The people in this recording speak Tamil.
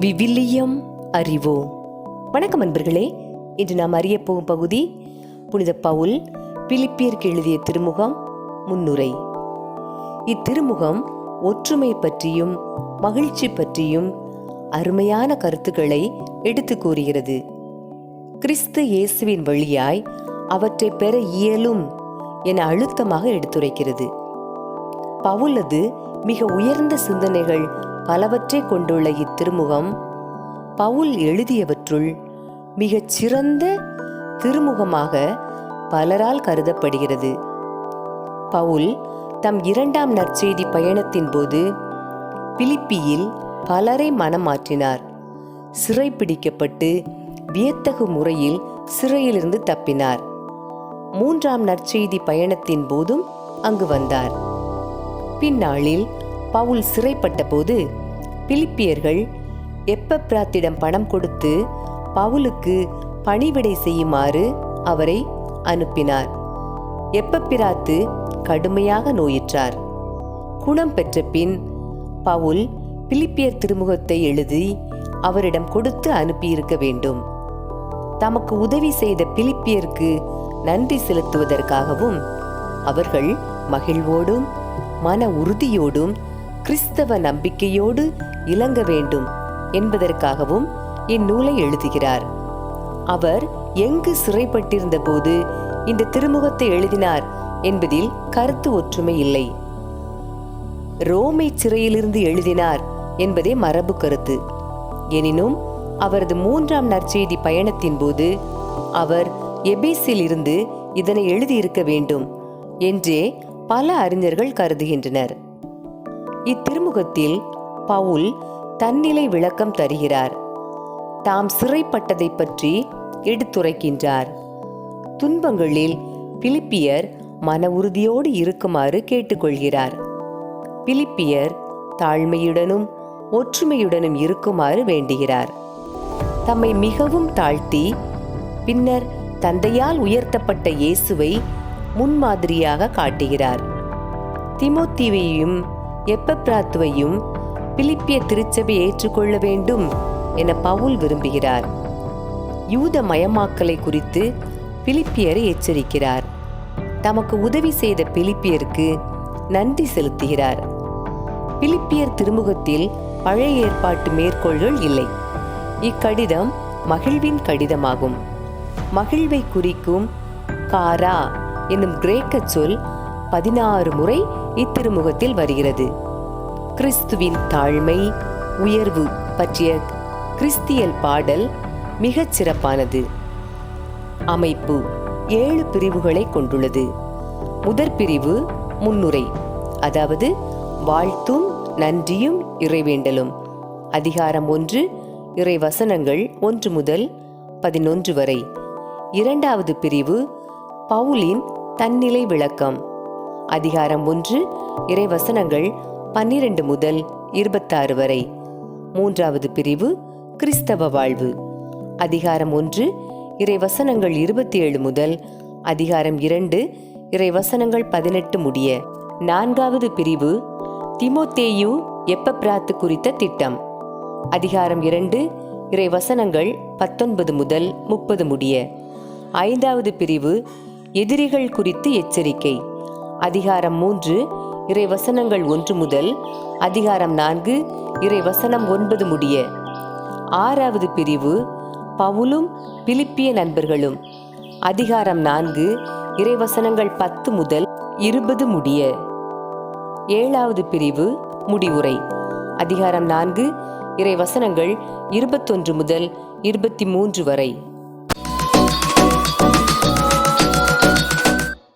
விவிலியம் அறிவோம் வணக்கம் அன்பர்களே இன்று நாம் அறிய போகும் பகுதி புனித பவுல் பிலிப்பியருக்கு எழுதிய திருமுகம் முன்னுரை. இத்திருமுகம் ஒற்றுமை பற்றியும் மகிழ்ச்சி பற்றியும் அருமையான கருத்துக்களை எடுத்து கூறுகிறது. கிறிஸ்து இயேசுவின் வழியாய் அவற்றை பெற இயலும் என அழுத்தமாக எடுத்துரைக்கிறது. பவுலது மிக உயர்ந்த சிந்தனைகள் பலவற்றை கொண்டுள்ள இத்திருமுகம் பவுல் எழுதியவற்றுள் மிகச் சிறந்த திருமுகமாக பலரால் கருதப்படுகிறது. பவுல் தம் இரண்டாம் நற்செய்தி பயணத்தின் போது பிலிப்பியில் பலரை மனம் மாற்றினார் சிறைப்பிடிக்கப்பட்டு வியத்தகு முறையில் சிறையிலிருந்து தப்பினார். மூன்றாம் நற்செய்தி பயணத்தின் போதும் அங்கு வந்தார். பின்னாளில் பவுல் சிறைப்பட்ட போது பிலிப்பியர்கள் எப்பப்ராத்திடம் பணம் கொடுத்து பவுலுக்கு பணிவிடை செய்யுமாறு அவரை அனுப்பினார். எப்பப்பிராத்து கடுமையாக நோயிற்றார். குணம் பெற்ற பின் பவுல் பிலிப்பியர் திருமுகத்தை எழுதி அவரிடம் கொடுத்து அனுப்பியிருக்க வேண்டும். தமக்கு உதவி செய்த பிலிப்பியருக்கு நன்றி செலுத்துவதற்காகவும் அவர்கள் மகிழ்வோடும் மன உறுதியோடும் கிறிஸ்தவ நம்பிக்கையோடு இலங்க வேண்டும் என்பதற்காகவும் இந்நூலை எழுதுகிறார். அவர் எங்கு சிறைப்பட்டிருந்த போது இந்த திருமுகத்தை எழுதினார் என்பதில் கருத்து ஒற்றுமை இல்லை. ரோமை சிறையிலிருந்து எழுதினார் என்பதே மரபு கருத்து. எனினும் அவரது மூன்றாம் நற்செய்தி பயணத்தின் போது அவர் எபேஸில் இருந்து இதனை எழுதியிருக்க வேண்டும் என்றே பல அறிஞர்கள் கருதுகின்றனர். இத்திருமுகத்தில் பவுல் தன்னிலை விளக்கம் தருகிறார். தாம் சிறைப்பட்டதை பற்றி எடுத்துரைக்கின்றார். துன்பங்களில் பிலிப்பியர் மன உறுதியோடு இருக்குமாறு கேட்டுக்கொள்கிறார். பிலிப்பியர் தாழ்மையுடனும் ஒற்றுமையுடனும் இருக்குமாறு வேண்டுகிறார். தம்மை மிகவும் தாழ்த்தி பின்னர் தந்தையால் உயர்த்தப்பட்ட இயேசுவை முன்மாதிரியாக காட்டுகிறார். திமோத்தீவையும் எப்பப்ராத்துவையும் பிலிப்பிய திருச்சபை ஏற்றுக்கொள்ள வேண்டும் என பவுல் விரும்புகிறார். யூத மயமாக்கலை குறித்து பிலிப்பியரை எச்சரிக்கிறார். தமக்கு உதவி செய்த பிலிப்பியருக்கு நன்றி செலுத்துகிறார். பிலிப்பியர் திருமுகத்தில் பழைய ஏற்பாட்டு மேற்கோள்கள் இல்லை. இக்கடிதம் மகிழ்வின் கடிதமாகும். மகிழ்வை குறிக்கும் காரா என்னும் கிரேக்க சொல் பதினாறு முறை இத்திருமுகத்தில் வருகிறது. கிறிஸ்துவின் தாழ்மை உயர்வு பற்றிய கிறிஸ்தியல் பாடல் மிகச் சிறப்பானது. அமைப்பு ஏழு பிரிவுகளை கொண்டுள்ளது. முதற் பிரிவு முன்னுரை அதாவது வாழ்த்தும் நன்றியும் இறைவேண்டலும். அதிகாரம் ஒன்று இறை வசனங்கள் ஒன்று முதல் பதினொன்று வரை. இரண்டாவது பிரிவு பவுலின் தன்னிலை விளக்கம். அதிகாரம் ஒன்று இறை வசனங்கள் பன்னிரண்டு முதல் இருபத்தாறு வரை. மூன்றாவது பிரிவு கிறிஸ்தவ வாழ்வு. அதிகாரம் ஒன்று இறை வசனங்கள் இருபத்தி ஏழு முதல் அதிகாரம் இரண்டு இறை வசனங்கள் பதினெட்டு முடிய. நான்காவது பிரிவு திமோத்தேயு எப்பப்ராத்து குறித்த திட்டம். அதிகாரம் இரண்டு இறை வசனங்கள் பத்தொன்பது முதல் முப்பது முடிய. ஐந்தாவது பிரிவு எதிரிகள் குறித்து எச்சரிக்கை. அதிகாரம் மூன்று இறை வசனங்கள் ஒன்று முதல் அதிகாரம் நான்கு இறை வசனம் ஒன்பது முடிய. ஆறாவது பிரிவு பவுலும் பிலிப்பிய நண்பர்களும். அதிகாரம் நான்கு இறைவசனங்கள் பத்து முதல் இருபது முடிய. ஏழாவது பிரிவு முடிவுரை. அதிகாரம் நான்கு இறைவசனங்கள் இருபத்தொன்று முதல் இருபத்தி மூன்று வரை.